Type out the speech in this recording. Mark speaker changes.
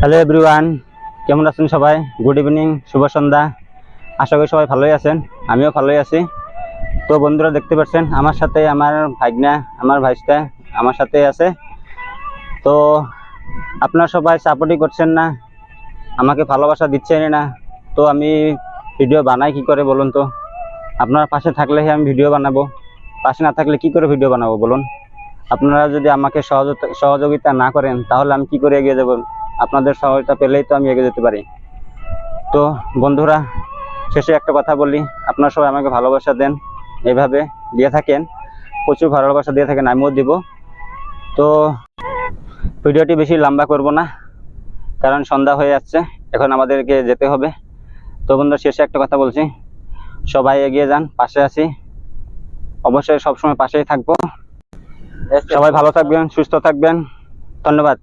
Speaker 1: Hello everyone কেমন আছেন সবাই? গুড ইভিনিং শুভ সন্ধ্যা। আশা করি সবাই ভালোই আছেন, আমিও ভালোই আছি। তো বন্ধুরা, দেখতে পাচ্ছেন, আমার সাথে আমার ভাগনা, আমার ভাইস্তা আমার সাথে আছে। তো আপনারা সবাই সাপোর্টই করছেন না? আমাকে ভালোবাসা দিচ্ছেন না? তো আমি ভিডিও বানাই কি করে বলুন তো? আপনার পাশে থাকলে আমি ভিডিও বানাবো। পাশে না থাকলে কি করে ভিডিও বানাবো বলুন? আপনারা যদি আমাকে সহযোগিতা না করেন, তাহলে আমি কি করে এগিয়ে যাব? আপনাদের সহায়তা পেলেই তো আমি এগিয়ে যেতে পারি। তো বন্ধুরা, শেষে একটা কথা বলি। আপনারা সবাই আমাকে ভালোবাসা দেন। এভাবে দিয়ে থাকেন। প্রচুর ভালোবাসা দিয়ে থাকেন, আমিও দিব। তো ভিডিওটি বেশি লম্বা করব না, কারণ সন্ধ্যা হয়ে যাচ্ছে, এখন আমাদেরকে যেতে হবে। তো বন্ধুরা, শেষে একটা কথা বলছি। সবাই এগিয়ে যান, পাশে আছি। অবশ্যই সবসময় পাশেই থাকব। সবাই ভালো থাকবেন, সুস্থ থাকবেন। ধন্যবাদ।